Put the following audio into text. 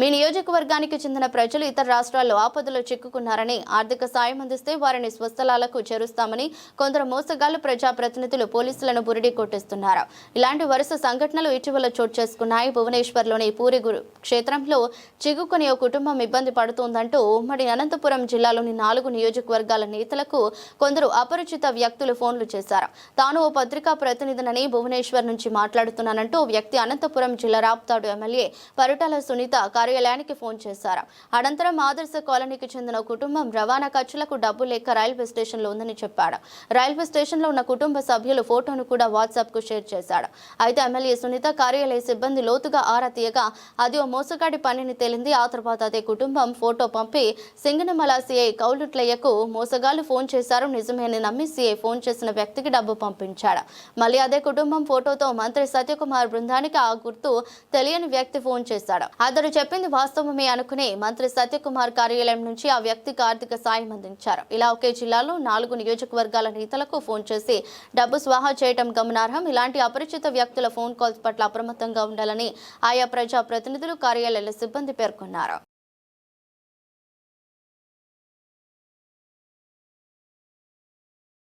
మీ నియోజకవర్గానికి చెందిన ప్రజలు ఇతర రాష్ట్రాల్లో ఆపదలో చిక్కుకున్నారని ఆర్థిక సాయం అందిస్తే వారిని స్వస్థలాలకు చేరుస్తామని కొందరు మోసగాళ్ళు ప్రజాప్రతినిధులు పోలీసులను బురిడి కొట్టిస్తున్నారు. ఇలాంటి వరుస సంఘటనలు ఇటీవల చోటు చేసుకున్నాయి. భువనేశ్వర్లోని పూరి గురు క్షేత్రంలో చిక్కుకుని ఓ కుటుంబం ఇబ్బంది పడుతోందంటూ ఉమ్మడి అనంతపురం జిల్లాలోని నాలుగు నియోజకవర్గాల నేతలకు కొందరు అపరిచిత వ్యక్తులు ఫోన్లు చేశారు. తాను ఓ పత్రికా ప్రతినిధినని భువనేశ్వర్ నుంచి మాట్లాడుతున్నానంటూ వ్యక్తి అనంతపురం జిల్లా రాప్తాడు ఎమ్మెల్యే పరుటాల సునీత కార్యాలయానికి ఫోన్ చేశారు. అనంతరం ఆదర్శ కాలనీకి చెందిన కుటుంబం రవాణా ఖర్చులకు డబ్బు లేక రైల్వే స్టేషన్లో ఉందని చెప్పాడు. రైల్వే స్టేషన్లో ఉన్న కుటుంబ సభ్యులు ఫోటోను కూడా వాట్సాప్కు షేర్ చేశాడు. అయితే ఎమ్మెల్యే సునీత కార్యాలయ సిబ్బంది లోతుగా ఆరా తీయగా అది ఓ మోసగాడి పనిని తేలింది. ఆ తర్వాత అదే కుటుంబం ఫోటో పంపి సింగనమల సిఐ కౌలుట్లయ్యకు మోసగాళ్ళు ఫోన్ చేశారు. నిజమేని నమ్మి సిఐ ఫోన్ చేసిన వ్యక్తికి డబ్బు పంపించాడు. మళ్ళీ అదే కుటుంబం ఫోటోతో మంత్రి సత్యకుమార్ బృందానికి ఆ గుర్తు తెలియని వ్యక్తి ఫోన్ చేశాడు. అతడు చెప్పింది వాస్తవమే అనుకునే మంత్రి సత్యకుమార్ కార్యాలయం నుంచి ఆ వ్యక్తికి ఆర్థిక సాయం అందించారు. ఇలా ఒకే జిల్లాలో నాలుగు నియోజకవర్గాల నేతలకు ఫోన్ చేసి డబ్బు స్వాహా చేయడం గమనార్హం. ఇలాంటి అపరిచిత వ్యక్తుల ఫోన్ కాల్స్ పట్ల అప్రమత్తంగా ఉండాలని ఆయా ప్రజా ప్రతినిధులు కార్యాలయాల సిబ్బంది పేర్కొన్నారు.